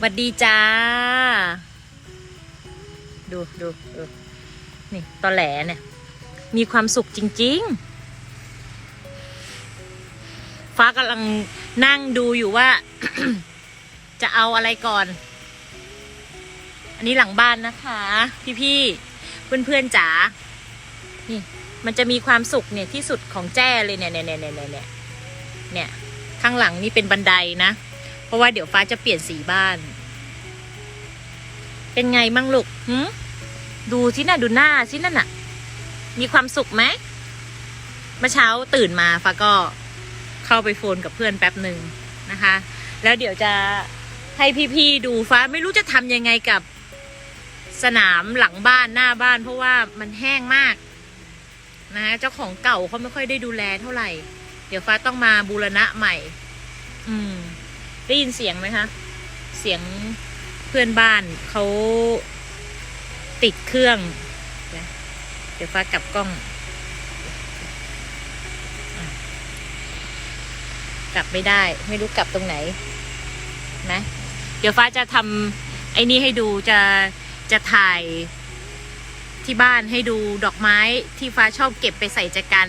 หวัดดีจ้า ดูดูดูนี่ตอแหลเนี่ย มีความสุขจริง ๆ ฟ้ากำลังนั่งดูอยู่ว่า จะเอาอะไรก่อน อันนี้หลังบ้านนะคะ พี่ๆเพื่อนๆจ๋านี่มันจะมีความสุขเนี่ยที่สุดของแจ้เลยเนี่ยเนี่ยเนี่ยเนี่ยเนี่ยเนี่ยข้างหลังนี่เป็นบันไดนะ เพราะว่าเดี๋ยวฟ้าจะเปลี่ยนสีบ้าน เป็นไงมั่งลูกหืดูที่น่ะดูหน้าที่นั่นน่ะ มีความสุขไหมเมื่อเช้าตื่นมาฟ้าก็เข้าไปโฟนกับเพื่อนแป๊บหนึ่งนะคะ แล้วเดี๋ยวจะให้พี่ๆดูฟ้าไม่รู้จะทำยังไงกับสนามหลังบ้านหน้าบ้าน เพราะว่ามันแห้งมากนะเจ้าของเก่าเขาไม่ค่อยได้ดูแลเท่าไหร่ เดี๋ยวฟ้าต้องมาบูรณะใหม่ อืม ได้ยินเสียงไหมคะ เสียงเพื่อนบ้านเขาติดเครื่อง เดี๋ยวฟ้ากลับกล้องอกลับไม่ได้ ไม่รู้กลับตรงไหนนะเดี๋ยวฟ้าจะทำไอ้นี่ให้ดูจะจะถ่ายที่บ้านให้ดูดอกไม้ที่ฟ้าชอบเก็บไปใส่ใจกัน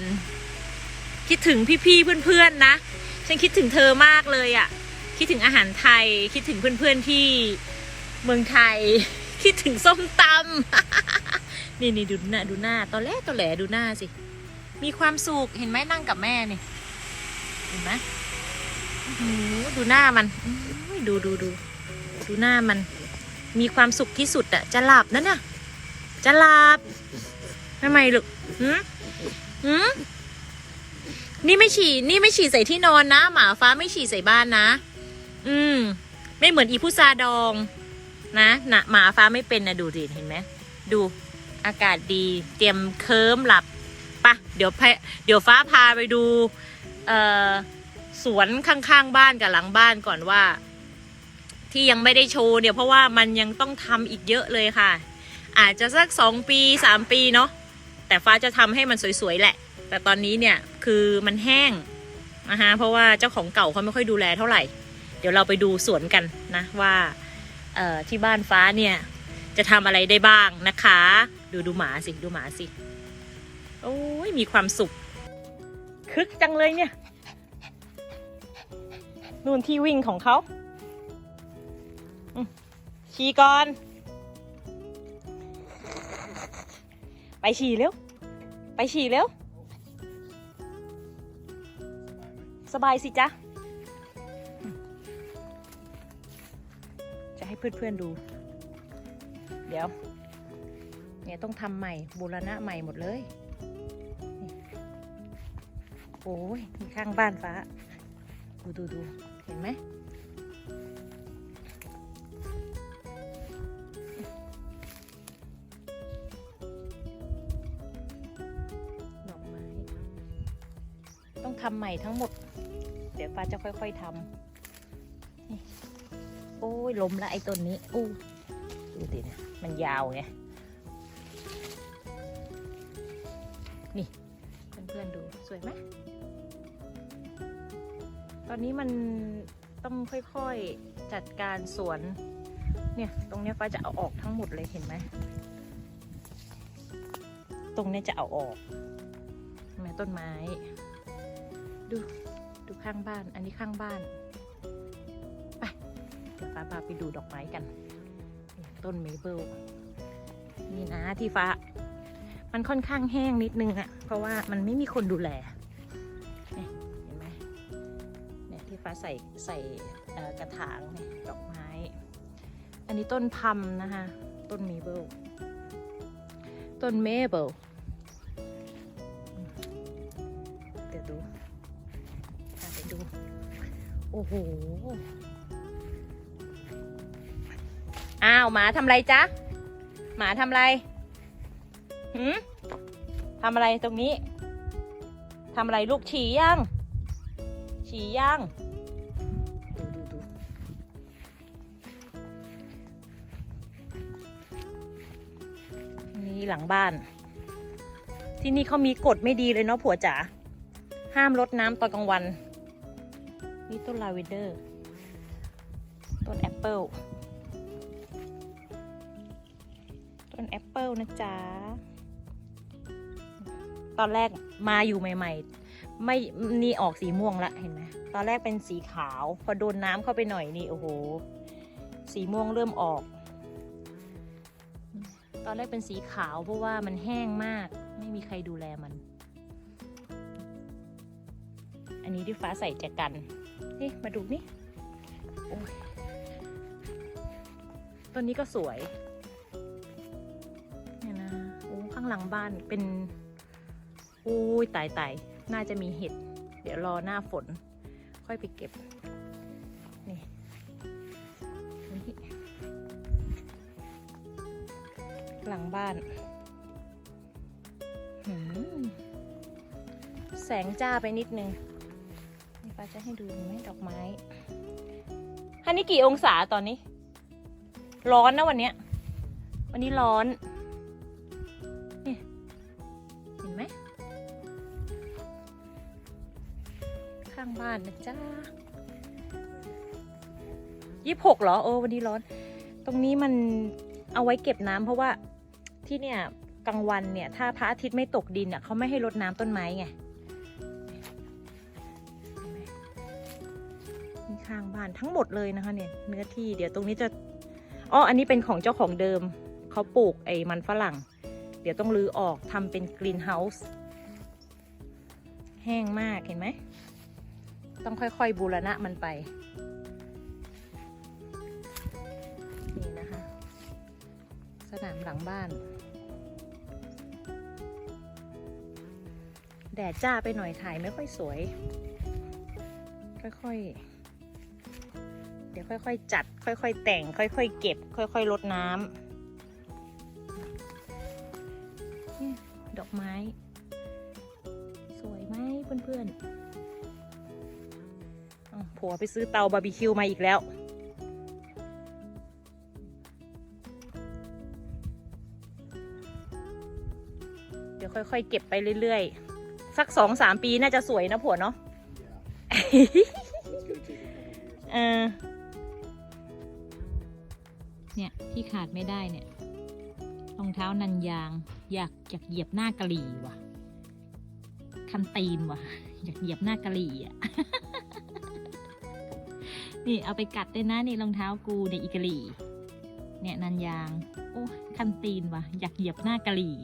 คิดถึงพี่ๆเพื่อนๆนะ ฉันคิดถึงเธอมากเลยอะ่ะ คิดถึงอาหารไทย คิดถึงเพื่อนๆที่เมืองไทย คิดถึงส้มตำนี่นี่ดูหน้าดูหน้าตอนแรกตอนแหลดูหน้าสิ มีความสุขเห็นไหมนั่งกับแม่นี่เห็นไหมอื้อหือดูหน้ามันดูดูดูดูหน้ามัน มีความสุขที่สุดอะจะหลับนั่นน่ะ จะหลับทำไมลูกหืมหืมนี่ไม่ฉี่ นี่ไม่ฉี่ใส่ที่นอนนะ หมาฟ้าไม่ฉี่ใส่บ้านนะ อืม ไม่เหมือนอีพุซาดอง นะนะหมาฟ้าไม่เป็นนะดูดิเห็นไหมดูอากาศดี เตรียมเคิมหลับปะเดี๋ยวพาเดี๋ยวฟ้าพาไปดู เอ่อสวนข้างๆบ้านกับหลังบ้านก่อนว่า ที่ยังไม่ได้โชว์เนี่ยเพราะว่ามันยังต้องทำอีกเยอะเลยค่ะ อาจจะสักสองปีสามปีเนาะแต่ฟ้าจะทำให้มันสวยๆแหละ แต่ตอนนี้เนี่ยคือมันแห้งนะคะเพราะว่าเจ้าของเก่าเขาไม่ค่อยดูแลเท่าไหร่ เดี๋ยวเราไปดูสวนกันนะว่าที่บ้านฟ้าเนี่ยจะทำอะไรได้บ้างนะคะ ดูดูหมาสิดูหมาสิ โอ้ยมีความสุข คึกจังเลยเนี่ยนู่นที่วิ่งของเขาอืมฉี่ก่อน ไปฉี่เร็ว ไปฉี่เร็ว สบายสิจ๊ะ เพื่อนๆดู เดี๋ยว เนี่ยต้องทำใหม่บูรณะใหม่หมดเลยโอ้ยมีข้างบ้านฟ้า ดูดูดูเห็นไหมดอกไม้ ต้องทำใหม่ทั้งหมด เดี๋ยวฟ้าจะค่อย ๆทำนี่ โอ้ยล้มละไอ้ต้นนี้อู้ดูดิเนี่ยมันยาวไงนี่เพื่อนๆดูสวยไหมตอนนี้มันต้องค่อยๆจัดการสวน เนี่ยตรงเนี้ยฟ้าจะเอาออกทั้งหมดเลยเห็นไหมตรงเนี้ยจะเอาออกเห็นไหมต้นไม้ ดูดูข้างบ้าน อันนี้ข้างบ้าน ฟ้าพาไปดูดอกไม้กัน ต้นเมเปิลนี่นะที่ฟ้า มันค่อนข้างแห้งนิดนึงอะเพราะว่ามันไม่มีคนดูแลเห็นไหมเนี่ยที่ฟ้าใส่ใส่กระถางเนี่ยดอกไม้ อันนี้ต้นพัมนะคะต้นเมเปิลต้นเมเปิลเดี๋ยวดูไปดู โอ้โห อ้าวหมาทำไรจ๊ะ หมาทำไรหืมทำอะไรตรงนี้ทำอะไรลูกฉี่ยัง ฉี่ยังนี่หลังบ้าน ที่นี่เขามีกฎไม่ดีเลยเนาะผัวจ๋าห้ามรดน้ำตอนกลางวัน นี่ต้นลาเวนเดอร์ ต้นแอปเปิล ต้นแอปเปิลนะจ๊ะ ตอนแรกมาอยู่ใหม่ ๆ ไม่นี่ออกสีม่วงละเห็นไหมตอนแรกเป็นสีขาว พอโดนน้ำเข้าไปหน่อยนี่โอ้โห สีม่วงเริ่มออก ตอนแรกเป็นสีขาวเพราะว่ามันแห้งมาก ไม่มีใครดูแลมัน อันนี้ที่ฟ้าใส่แจกัน นี่มาดูนี่ต้นนี้ก็สวย หลังบ้านเป็นอุ้ยตายตายน่าจะมีเห็ด เดี๋ยวรอหน้าฝน ค่อยไปเก็บ นี่นี่หลังบ้าน แสงจ้าไปนิดนึง นี่ป้าจะให้ดูไหมดอกไม้อันนี้กี่องศาตอนนี้ ร้อนนะวันเนี้ย วันนี้ร้อน ข้างบ้านนะจ้ายี่หกเหรอเออวันนี้ร้อน ตรงนี้มันเอาไว้เก็บน้ำเพราะว่าที่เนี่ยกลางวันเนี่ย ถ้าพระอาทิตย์ไม่ตกดินเนี่ยเขาไม่ให้รดน้ำต้นไม้ไงนี่ข้างบ้านทั้งหมดเลยนะคะเนี่ยเนื้อที่เดี๋ยวตรงนี้จะอ๋ออันนี้เป็นของเจ้าของเดิมเขาปลูกไอ้มันฝรั่ง เดี๋ยวต้องรื้อออกทำเป็นกรีนเฮาส์แห้งมากเห็นไหม ต้องค่อยๆบูรณะมันไป นี่นะคะ สนามหลังบ้าน แดดจ้าไปหน่อยถ่ายไม่ค่อยสวย ค่อยๆ เดี๋ยวค่อยๆ จัด ค่อยๆ แต่ง ค่อยๆ เก็บ ค่อยๆลดน้ำดอกไม้ สวยไหมเพื่อนๆ ผัวไปซื้อเตาบาร์บีคิวมาอีกแล้ว เดี๋ยวค่อยๆ เก็บไปเรื่อยๆ สักสองสามปีน่าจะสวยนะผัวเนาะเออเนี่ยที่ขาดไม่ได้เนี่ยรองเท้านันยาง อยากอยากเหยียบหน้ากะหรี่ว่ะ คันตีนว่ะ อยากเหยียบหน้ากะหรี่อะ นี่เอาไปกัดด้วยนะนี่รองเท้ากูเนี่ยอิการีเนี่ยนันยาง โอ้คันตีนวะอยากเหยียบหน้ากะหรี่